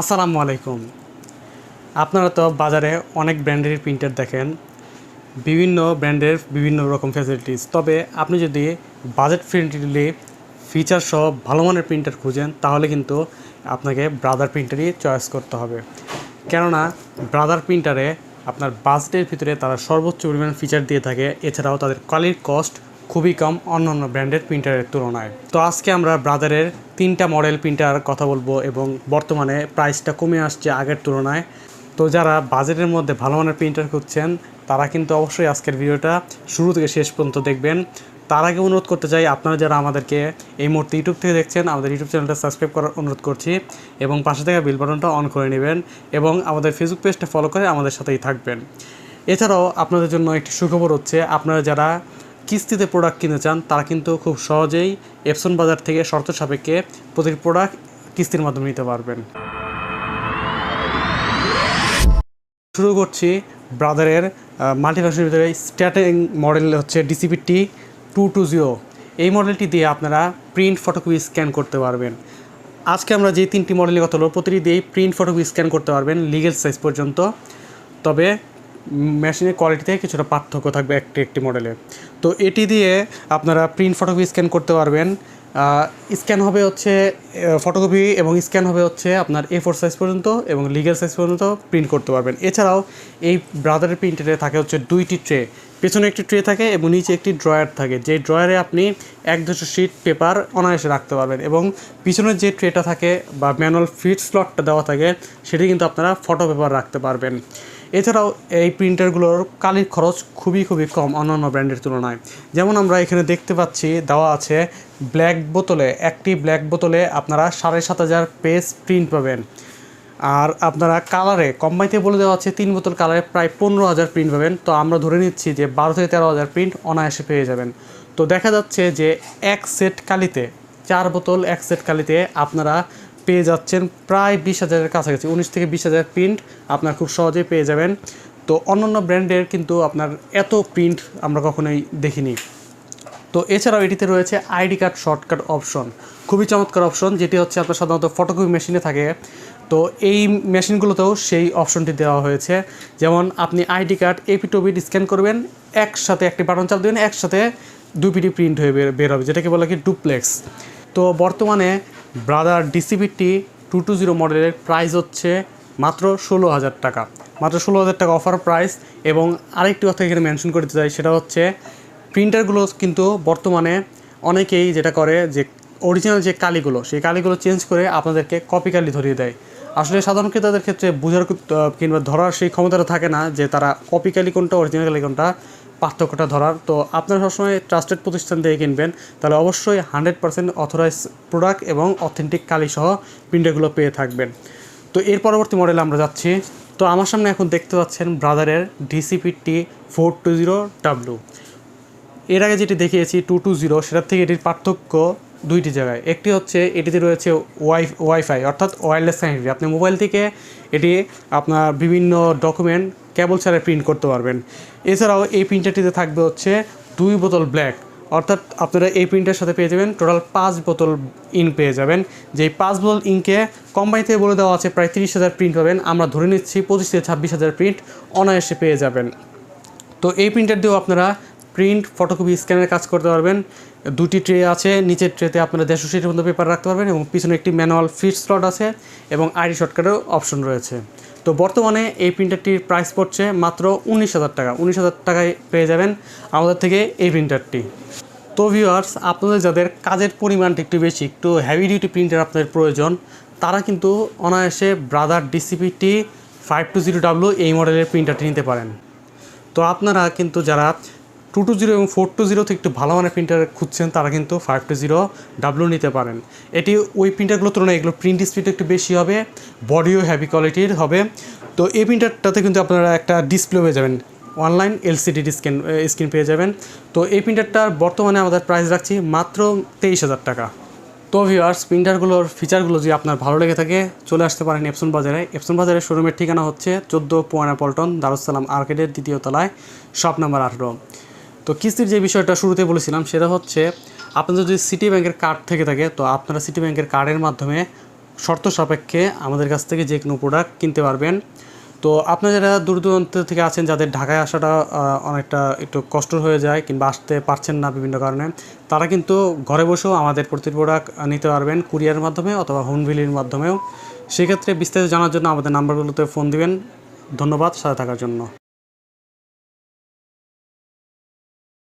আসসালামু আলাইকুম। আপনারা তো বাজারে অনেক ব্র্যান্ডের প্রিন্টার দেখেন, বিভিন্ন ব্র্যান্ডের বিভিন্ন রকম ফ্যাসিলিটিস তবে আপনি যদি বাজেট ফ্রেন্ডলি ফিচার সহ ভালো মানের প্রিন্টার খুঁজেন, তাহলে কিন্তু আপনাকে ব্রাদার প্রিন্টারই চয়েস করতে হবে। কেননা ব্রাদার প্রিন্টারে আপনার বাজেটের ভিতরে তারা সর্বোচ্চ পরিমাণ ফিচার দিয়ে থাকে, এছাড়াও তাদের কোয়ালিটির কস্ট খুবই কম অন্যান্য ব্র্যান্ডের প্রিন্টারের তুলনায়। তো আজকে আমরা ব্রাদারের তিনটা মডেল প্রিন্টার কথা বলব এবং বর্তমানে প্রাইসটা কমে আসছে আগের তুলনায়। তো যারা বাজেটের মধ্যে ভালো মানের প্রিন্টার খুঁজছেন, তারা কিন্তু অবশ্যই আজকের ভিডিওটা শুরু থেকে শেষ পর্যন্ত দেখবেন। তার আগে অনুরোধ করতে চাই, আপনারা যারা আমাদেরকে এই মুহূর্তে ইউটিউব থেকে দেখছেন, আমাদের ইউটিউব চ্যানেলটা সাবস্ক্রাইব করার অনুরোধ করছি এবং পাশে থাকা বিল বাটনটা অন করে নেবেন এবং আমাদের ফেসবুক পেজটা ফলো করে আমাদের সাথেই থাকবেন। এছাড়াও আপনাদের জন্য একটি সুখবর হচ্ছে, আপনারা যারা কিস্তিতে প্রোডাক্ট কিনতে চান, তারা কিন্তু খুব সহজেই এপসন বাজার থেকে শর্ত সাপেক্ষে প্রতিটি প্রোডাক্ট কিস্তির মাধ্যমে নিতে পারবেন। শুরু করছি ব্রাদারের মাল্টিভার্সের ভিতরে স্ট্যাটিং মডেল হচ্ছে ডিসিপিটি টু টু জিরো এই মডেলটি দিয়ে আপনারা প্রিন্ট ফটোকপি স্ক্যান করতে পারবেন। আজকে আমরা যে তিনটি মডেলের কথা হলো প্রতিটি দিয়েই প্রিন্ট ফটোকপি স্ক্যান করতে পারবেন লিগেল সাইজ পর্যন্ত। তবে মেশিনের কোয়ালিটিতে কিছুটা পার্থক্য থাকবে একটি একটি মডেলে তো এটি দিয়ে আপনারা প্রিন্ট ফটোকপি স্ক্যান করতে পারবেন। স্ক্যান হবে হচ্ছে ফটোকপি এবং স্ক্যান হবে হচ্ছে আপনার এ ফোর সাইজ পর্যন্ত এবং লিগেল সাইজ পর্যন্ত প্রিন্ট করতে পারবেন। এছাড়াও এই ব্রাদারের প্রিন্টারে থাকে হচ্ছে দুইটি ট্রে পেছনে একটি ট্রে থাকে এবং নিচে একটি ড্রয়ার থাকে। যে ড্রয়ারে আপনি এক দুশো শিট পেপার অনায়াসে রাখতে পারবেন এবং পিছনের যে ট্রেটা থাকে বা ম্যানুয়াল ফিট স্লটটা দেওয়া থাকে, সেটি কিন্তু আপনারা ফটো পেপার রাখতে পারবেন। এছাড়াও এই প্রিন্টারগুলোর কালির খরচ খুবই খুবই কম অন্যান্য ব্র্যান্ডের তুলনায়। যেমন আমরা এখানে দেখতে পাচ্ছি, দেওয়া আছে ব্ল্যাক বোতলে, একটি ব্ল্যাক বোতলে আপনারা সাড়ে সাত হাজার পেজ প্রিন্ট পাবেন। আর আপনারা কালারে কম্বাইতে বলে দেওয়া আছে, তিন বোতল কালারে প্রায় পনেরো হাজার প্রিন্ট পাবেন। তো আমরা ধরে নিচ্ছি যে বারো থেকে তেরো হাজার প্রিন্ট অনায়াসে পেয়ে যাবেন। তো দেখা যাচ্ছে যে এক সেট কালিতে, চার বোতল এক সেট কালিতে আপনারা পেয়ে যাচ্ছেন প্রায় বিশ হাজারের কাছাকাছি। উনিশ থেকে বিশ হাজার প্রিন্ট আপনার খুব সহজেই পেয়ে যাবেন। তো অন্যান্য ব্র্যান্ডের কিন্তু আপনার এত প্রিন্ট আমরা কখনোই দেখিনি। তো এছাড়াও এটিতে রয়েছে আইডি কার্ড শর্টকাট অপশন। খুবই চমৎকার অপশন, যেটি হচ্ছে আপনার সাধারণত ফটোকপি মেশিনে থাকে। তো এই মেশিনগুলোতেও সেই অপশনটি দেওয়া হয়েছে। যেমন আপনি আইডি কার্ড এপি টপিট স্ক্যান করবেন, একসাথে একটি বাটন চাপ দেবেন, একসাথে দুই পিটি প্রিন্ট হয়ে বের হবে, যেটাকে বলা কি ডুপ্লেক্স তো বর্তমানে Brother DCPT two two zero মডেলের প্রাইস হচ্ছে মাত্র ষোলো হাজার টাকা। মাত্র ষোলো হাজার টাকা অফার প্রাইস এবং আরেকটি কথা এখানে মেনশন করতে চাই, সেটা হচ্ছে প্রিন্টারগুলো কিন্তু বর্তমানে অনেকেই যেটা করে যে অরিজিনাল যে কালিগুলো, সেই কালিগুলো চেঞ্জ করে আপনাদেরকে কপি কালি ধরিয়ে দেয়। আসলে সাধারণ ক্রেতাদের ক্ষেত্রে বোঝার কিংবা ধরার সেই ক্ষমতাটা থাকে না যে তারা কপি কালি কোনটা অরিজিনাল কালি কোনটা। পার্থক্যটা ধরার। তো আপনারা সবসময় ট্রাস্টেড প্রতিষ্ঠান থেকে কিনবেন। তাহলে অবশ্যই হান্ড্রেড পার্সেন্ট অথরাইজ প্রোডাক্ট এবং অথেন্টিক কালি সহ প্রিন্টারগুলো পেয়ে থাকবেন। তো এর পরবর্তী মডেল আমরা যাচ্ছি। তো আমার সামনে এখন দেখতে পাচ্ছেন ব্রাদারের DCPT four two zero W এর আগে যেটি দেখিয়েছি টু টু জিরো সেটার থেকে এটির পার্থক্য দুইটি জায়গায়। একটি হচ্ছে এটিতে রয়েছে ওয়াই, ওয়াইফাই, অর্থাৎ ওয়্যারলেস কানেক্টিভিটি আপনি মোবাইল থেকে এটি আপনার বিভিন্ন ডকুমেন্ট কেবল ছাড়া প্রিন্ট করতে পারবেন। এছাড়াও এই প্রিন্টারটিতে থাকবে হচ্ছে দুই বোতল ব্ল্যাক, অর্থাৎ আপনারা এই প্রিন্টের সাথে পেয়ে যাবেন টোটাল পাঁচ বোতল ইঙ্ক পেয়ে যাবেন। যেই পাঁচ বোতল ইঙ্কে কোম্পানি থেকে বলে দেওয়া আছে প্রায় তিরিশ হাজার প্রিন্ট পাবেন। আমরা ধরে নিচ্ছি পঁচিশ থেকে ছাব্বিশ হাজার প্রিন্ট অনায়াসে পেয়ে যাবেন। তো এই প্রিন্টার দিয়েও আপনারা প্রিন্ট, ফটোকপি, স্ক্যানের কাজ করতে পারবেন। দুটি ট্রে আছে, নিচের ট্রেতে আপনারা দেড়শো সিটের মতো পেপার রাখতে পারবেন এবং পিছনে একটি ম্যানুয়াল ফিট স্লট আছে এবং আইডি শর্টকাটের অপশন রয়েছে। তো বর্তমানে এই প্রিন্টারটির প্রাইস পড়ছে মাত্র উনিশ হাজার টাকা। উনিশ হাজার টাকায় পেয়ে যাবেন আমাদের থেকে এই প্রিন্টারটি তো ভিউয়ার্স আপনাদের যাদের কাজের পরিমাণটা একটু বেশি, একটু হেভি ডিউটি প্রিন্টার আপনাদের প্রয়োজন, তারা কিন্তু অনায়াসে Brother DCPT five two zero W এই মডেলের প্রিন্টারটি নিতে পারেন। তো আপনারা কিন্তু যারা টু টু জিরো এবং ফোর টু জিরো একটু ভালো মানের প্রিন্টার খুঁজছেন, তারা কিন্তু ফাইভ টু জিরো ডাব্লু নিতে পারেন। এটি ওই প্রিন্টারগুলোর তুলনায় এগুলো প্রিন্ট স্পিড একটু বেশি হবে বডিও হ্যাভি কোয়ালিটির হবে। তো এই প্রিন্টারটাতে কিন্তু আপনারা একটা ডিসপ্লে হয়ে যাবেন অনলাইন এলসিডি স্ক্রিন স্ক্রিন পেয়ে যাবেন। তো এই প্রিন্টারটার বর্তমানে আমাদের প্রাইস রাখছি মাত্র তেইশ হাজার টাকা। তো ভিউয়ার্স প্রিন্টারগুলোর ফিচারগুলো যদি আপনার ভালো লেগে থাকে, চলে আসতে পারেন এপসন বাজারে। এপসন বাজারের শোরুমের ঠিকানা হচ্ছে চোদ্দ পোয়ানা পল্টন দারুসালাম আর্কেডের দ্বিতীয় তলায় শপ নাম্বার আঠেরো। তো কিস্তির যে বিষয়টা শুরুতে বলেছিলাম, সেটা হচ্ছে আপনাদের যদি সিটি ব্যাংকের কার্ড থেকে থাকে, তো আপনারা সিটি ব্যাংকের কার্ডের মাধ্যমে শর্ত সাপেক্ষে আমাদের কাছ থেকে যে কোনো প্রোডাক্ট কিনতে পারবেন। তো আপনারা যারা দূর দূরান্ত থেকে আছেন, যাদের ঢাকায় আসাটা অনেকটা একটু কষ্ট হয়ে যায় কিংবা আসতে পারছেন না বিভিন্ন কারণে, তারা কিন্তু ঘরে বসেও আমাদের প্রতি প্রোডাক্ট নিতে পারবেন কুরিয়ারের মাধ্যমে অথবা হোম মাধ্যমেও। সেক্ষেত্রে বিস্তারিত জানার জন্য আমাদের নাম্বারগুলোতে ফোন দিবেন। ধন্যবাদ, সাথে থাকার জন্য।